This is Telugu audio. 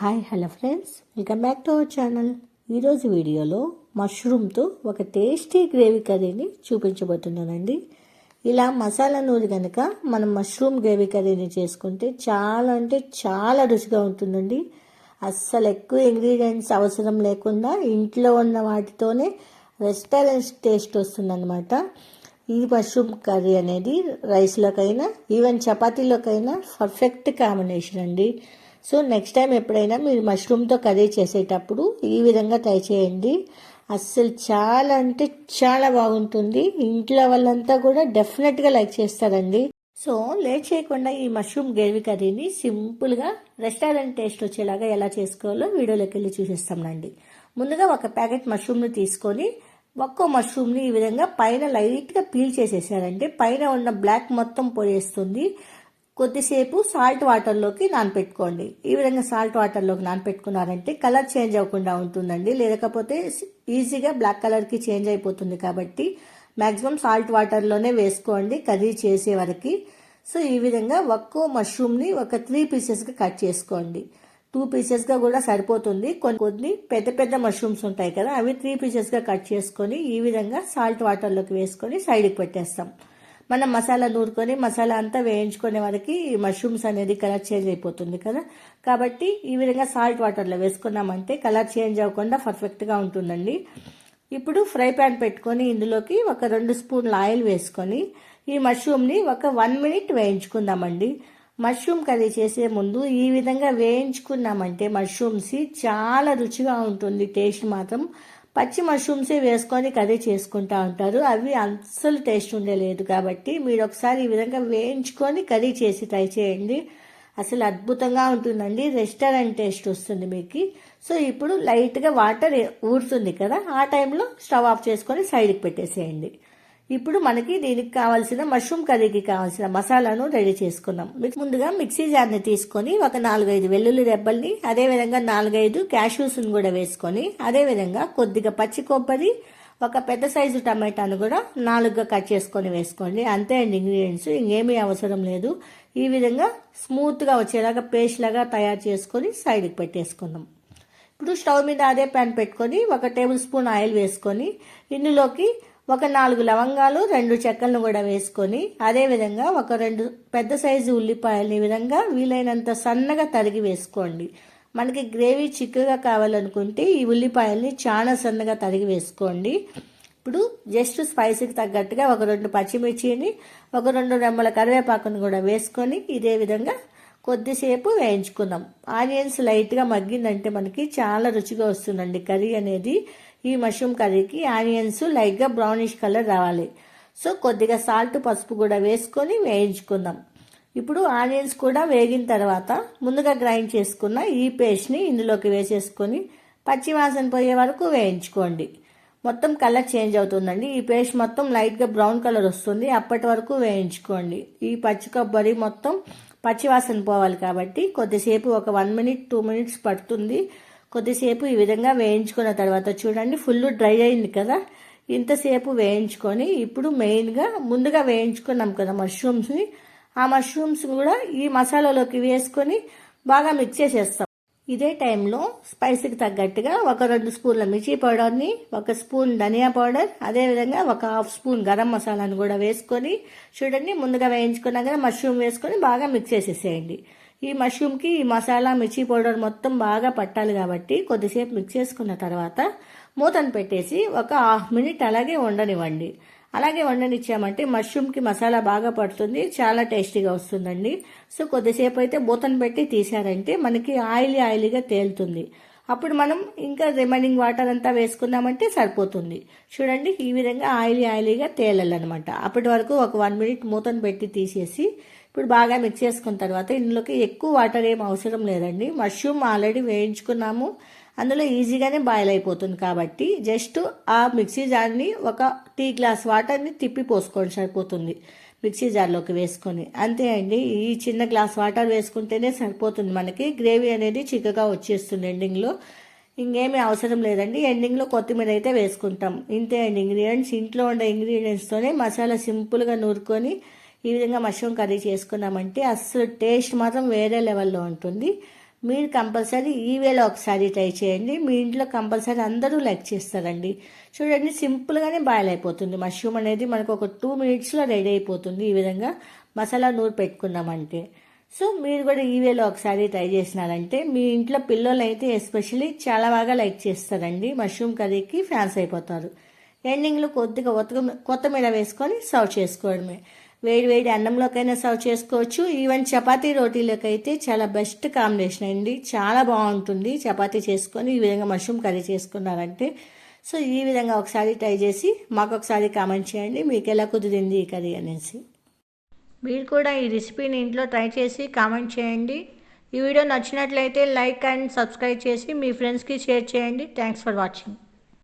Hi hello friends. Welcome back to our channel. ఈరోజు వీడియోలో మష్రూమ్తో ఒక టేస్టీ గ్రేవీ కర్రీని చూపించబోతున్నానండి. ఇలా మసాలా నూరి కనుక మనం మష్రూమ్ గ్రేవీ కర్రీని చేసుకుంటే చాలా అంటే చాలా రుచిగా ఉంటుందండి. అస్సలు ఎక్కువ ఇంగ్రీడియంట్స్ అవసరం లేకుండా ఇంట్లో ఉన్న వాటితోనే రెస్టారెంట్ టేస్ట్ వస్తుందన్నమాట. ఈ మష్రూమ్ కర్రీ అనేది రైస్లోకైనా ఈవెన్ చపాతీలోకైనా పర్ఫెక్ట్ కాంబినేషన్ అండి. సో నెక్స్ట్ టైం ఎప్పుడైనా మీరు మష్రూమ్తో కర్రీ చేసేటప్పుడు ఈ విధంగా ట్రై చేయండి. అస్సలు చాలా అంటే చాలా బాగుంటుంది. ఇంట్లో వాళ్ళంతా కూడా డెఫినెట్గా లైక్ చేస్తారండి. సో లేట్ చేయకుండా ఈ మష్రూమ్ గ్రేవీ కర్రీని సింపుల్గా రెస్టారెంట్ టేస్ట్ వచ్చేలాగా ఎలా చేసుకోవాలో వీడియోలోకి వెళ్ళి చూసేస్తామండి ముందుగా ఒక ప్యాకెట్ మష్రూమ్ని తీసుకొని ఒక్కో మష్రూమ్ని ఈ విధంగా పైన లైట్గా పీల్ చేసేసారంటే పైన ఉన్న బ్లాక్ మొత్తం పోయేస్తుంది కొద్దిసేపు సాల్ట్ వాటర్లోకి నానపెట్టుకోండి. ఈ విధంగా సాల్ట్ వాటర్లోకి నానపెట్టుకున్నారంటే కలర్ చేంజ్ అవ్వకుండా ఉంటుందండి. లేకపోతే ఈజీగా బ్లాక్ కలర్కి చేంజ్ అయిపోతుంది కాబట్టి మ్యాక్సిమం సాల్ట్ వాటర్లోనే వేసుకోండి కర్రీ చేసే వరకు. సో ఈ విధంగా ఒక్కో మష్రూమ్ని ఒక త్రీ పీసెస్గా కట్ చేసుకోండి. టూ పీసెస్గా కూడా సరిపోతుంది. కొన్ని కొన్ని పెద్ద పెద్ద మష్రూమ్స్ ఉంటాయి కదా అవి త్రీ పీసెస్గా కట్ చేసుకొని ఈ విధంగా సాల్ట్ వాటర్లోకి వేసుకొని సైడ్కి పెట్టేస్తాం. మనం మసాలా నూరుకొని మసాలా అంతా వేయించుకునే వరకు ఈ మష్రూమ్స్ అనేది కలర్ చేంజ్ అయిపోతుంది కదా. కాబట్టి ఈ విధంగా సాల్ట్ వాటర్లో వేసుకున్నామంటే కలర్ చేంజ్ అవ్వకుండా పర్ఫెక్ట్గా ఉంటుందండి. ఇప్పుడు ఫ్రై ప్యాన్ పెట్టుకొని ఇందులోకి ఒక రెండు స్పూన్ల ఆయిల్ వేసుకొని ఈ మష్రూమ్ని ఒక వన్ మినిట్ వేయించుకుందామండి. మష్రూమ్ కర్రీ చేసే ముందు ఈ విధంగా వేయించుకున్నామంటే మష్రూమ్స్ చాలా రుచిగా ఉంటుంది టేస్ట్ మాత్రం పచ్చి మష్రూమ్సే వేసుకొని కర్రీ చేసుకుంటా ఉంటారు. అవి అస్సలు టేస్ట్ ఉండలేదు కాబట్టి మీరు ఒకసారి ఈ విధంగా వేయించుకొని కర్రీ చేసి ట్రై చేయండి. అసలు అద్భుతంగా ఉంటుందండి. రెస్టారెంట్ టేస్ట్ వస్తుంది మీకు. సో ఇప్పుడు లైట్గా వాటర్ ఊరుతుంది కదా ఆ టైంలో స్టవ్ ఆఫ్ చేసుకొని సైడ్కి పెట్టేసేయండి. ఇప్పుడు మనకి దీనికి కావాల్సిన మష్రూమ్ కర్రీకి కావాల్సిన మసాలాను రెడీ చేసుకున్నాం. ముందుగా మిక్సీ జార్ని తీసుకొని ఒక నాలుగైదు వెల్లుల్లి రెబ్బల్ని అదేవిధంగా నాలుగైదు క్యాష్యూస్ని కూడా వేసుకొని అదేవిధంగా కొద్దిగా పచ్చి కొబ్బరి ఒక పెద్ద సైజు టమాటాను కూడా నాలుగుగా కట్ చేసుకొని వేసుకోండి. అంతే అండి ఇంగ్రీడియంట్స్ ఇంకేమీ అవసరం లేదు. ఈ విధంగా స్మూత్గా వచ్చేలాగా పేస్ట్ లాగా తయారు చేసుకొని సైడ్కి పెట్టేసుకుందాం ఇప్పుడు స్టవ్ మీద అదే ప్యాన్ పెట్టుకొని ఒక టేబుల్ స్పూన్ ఆయిల్ వేసుకొని ఇందులోకి ఒక నాలుగు లవంగాలు రెండు చెక్కలను కూడా వేసుకొని అదేవిధంగా ఒక రెండు పెద్ద సైజు ఉల్లిపాయలు ఈ విధంగా వీలైనంత సన్నగా తరిగి వేసుకోండి. మనకి గ్రేవీ చిక్కగా కావాలనుకుంటే ఈ ఉల్లిపాయల్ని చాలా సన్నగా తరిగి వేసుకోండి. ఇప్పుడు జస్ట్ స్పైసీకి తగ్గట్టుగా ఒక రెండు పచ్చిమిర్చిని ఒక రెండు రెమ్మల కరివేపాకును కూడా వేసుకొని ఇదే విధంగా కొద్దిసేపు వేయించుకుందాం. ఆనియన్స్ లైట్గా మగ్గిందంటే మనకి చాలా రుచిగా వస్తుందండి కర్రీ అనేది. ఈ మష్రూమ్ కర్రీకి ఆనియన్స్ లైట్గా బ్రౌనిష్ కలర్ రావాలి. సో కొద్దిగా సాల్ట్ పసుపు కూడా వేసుకొని వేయించుకుందాం. ఇప్పుడు ఆనియన్స్ కూడా వేగిన తర్వాత ముందుగా గ్రైండ్ చేసుకున్న ఈ పేస్ట్ని ఇందులోకి వేసేసుకొని పచ్చివాసన పోయే వరకు వేయించుకోండి. మొత్తం కలర్ చేంజ్ అవుతుందండి. ఈ పేస్ట్ మొత్తం లైట్గా బ్రౌన్ కలర్ వస్తుంది. అప్పటి వరకు వేయించుకోండి. ఈ పచ్చి కొబ్బరి మొత్తం పచ్చివాసన పోవాలి కాబట్టి కొద్దిసేపు ఒక వన్ మినిట్ టూ మినిట్స్ పడుతుంది. కొద్దిసేపు ఈ విధంగా వేయించుకున్న తర్వాత చూడండి ఫుల్ డ్రై అయింది కదా? ఇంతసేపు వేయించుకొని ఇప్పుడు మెయిన్గా ముందుగా వేయించుకున్నాం కదా మష్రూమ్స్ని ఆ మష్రూమ్స్ కూడా ఈ మసాలాలోకి వేసుకొని బాగా మిక్స్ చేసేస్తాం. ఇదే టైంలో స్పైసీకి తగ్గట్టుగా ఒక రెండు స్పూన్ల మిర్చి పౌడర్ని ఒక స్పూన్ ధనియా పౌడర్ అదేవిధంగా ఒక హాఫ్ స్పూన్ గరం మసాలాను కూడా వేసుకొని చూడండి ముందుగా వేయించుకున్నాక మష్రూమ్ వేసుకొని బాగా మిక్స్ చేసేసేయండి. ఈ మష్రూమ్కి ఈ మసాలా మిర్చి పౌడర్ మొత్తం బాగా పట్టాలి కాబట్టి కొద్దిసేపు మిక్స్ చేసుకున్న తర్వాత మూతను పెట్టేసి ఒక హాఫ్ మినిట్ అలాగే వండనివ్వండి. అలాగే వండనిచ్చామంటే మష్రూమ్కి మసాలా బాగా పడుతుంది చాలా టేస్టీగా వస్తుందండి. సో కొద్దిసేపు అయితే మూతను పెట్టి తీసారంటే మనకి ఆయిలీ ఆయిలీగా తేలుతుంది. అప్పుడు మనం ఇంకా రిమైనింగ్ వాటర్ అంతా వేసుకున్నామంటే సరిపోతుంది. చూడండి ఈ విధంగా ఆయిలీ ఆయిలీగా తేలాలన్నమాట. అప్పటి వరకు ఒక వన్ మినిట్ మూతను పెట్టి తీసేసి ఇప్పుడు బాగా మిక్స్ చేసుకున్న తర్వాత ఇందులోకి ఎక్కువ వాటర్ ఏం అవసరం లేదండి. మష్రూమ్ ఆల్రెడీ వేయించుకున్నాము. అందులో ఈజీగానే బాయిల్ అయిపోతుంది కాబట్టి జస్ట్ ఆ మిక్సీ జార్ని ఒక టీ గ్లాస్ వాటర్ని తిప్పి పోసుకోండి సరిపోతుంది. మిక్సీ జార్లోకి వేసుకొని. అంతే అండి ఈ చిన్న గ్లాస్ వాటర్ వేసుకుంటేనే సరిపోతుంది. మనకి గ్రేవీ అనేది చిక్కగా వచ్చేస్తుంది ఎండింగ్లో ఇంకేమీ అవసరం లేదండి. ఎండింగ్లో కొత్తిమీర అయితే వేసుకుంటాం. ఇంతే అండి ఇంగ్రీడియంట్స్ ఇంట్లో ఉండే ఇంగ్రీడియంట్స్తోనే మసాలా సింపుల్గా నూరుకొని ఈ విధంగా మష్రూమ్ కర్రీ చేసుకున్నామంటే అస్సలు టేస్ట్ మాత్రం వేరే లెవెల్లో ఉంటుంది. మీరు కంపల్సరీ ఈ వేలో ఒకసారి ట్రై చేయండి. మీ ఇంట్లో కంపల్సరీ అందరూ లైక్ చేస్తారండి. చూడండి సింపుల్గానే బాయిల్ అయిపోతుంది. మష్రూమ్ అనేది మనకు ఒక టూ మినిట్స్లో రెడీ అయిపోతుంది ఈ విధంగా మసాలా నూరు పెట్టుకున్నామంటే. సో మీరు కూడా ఈ వేలో ఒకసారి ట్రై చేసినారంటే మీ ఇంట్లో పిల్లలు అయితే ఎస్పెషల్లీ చాలా బాగా లైక్ చేస్తారండి. మష్రూమ్ కర్రీకి ఫ్యాన్స్ అయిపోతారు. ఎండింగ్లో కొద్దిగా కొత్త కొత్తిమీర వేసుకొని సర్వ్ చేసుకోవడమే. వేడి వేడి అన్నంలోకైనా సర్వ్ చేసుకోవచ్చు. ఈవెన్ చపాతీ రోటీలోకి అయితే చాలా బెస్ట్ కాంబినేషన్ అండి. చాలా బాగుంటుంది చపాతీ చేసుకొని ఈ విధంగా మష్రూమ్ కర్రీ చేసుకున్నారంటే. సో ఈ విధంగా ఒకసారి ట్రై చేసి మాకు ఒకసారి కామెంట్ చేయండి. మీకు ఎలా కుదిరింది ఈ కర్రీ అనేసి. మీరు కూడా ఈ రెసిపీని ఇంట్లో ట్రై చేసి కామెంట్ చేయండి. ఈ వీడియో నచ్చినట్లయితే లైక్ అండ్ సబ్స్క్రైబ్ చేసి మీ ఫ్రెండ్స్కి షేర్ చేయండి. Thanks for watching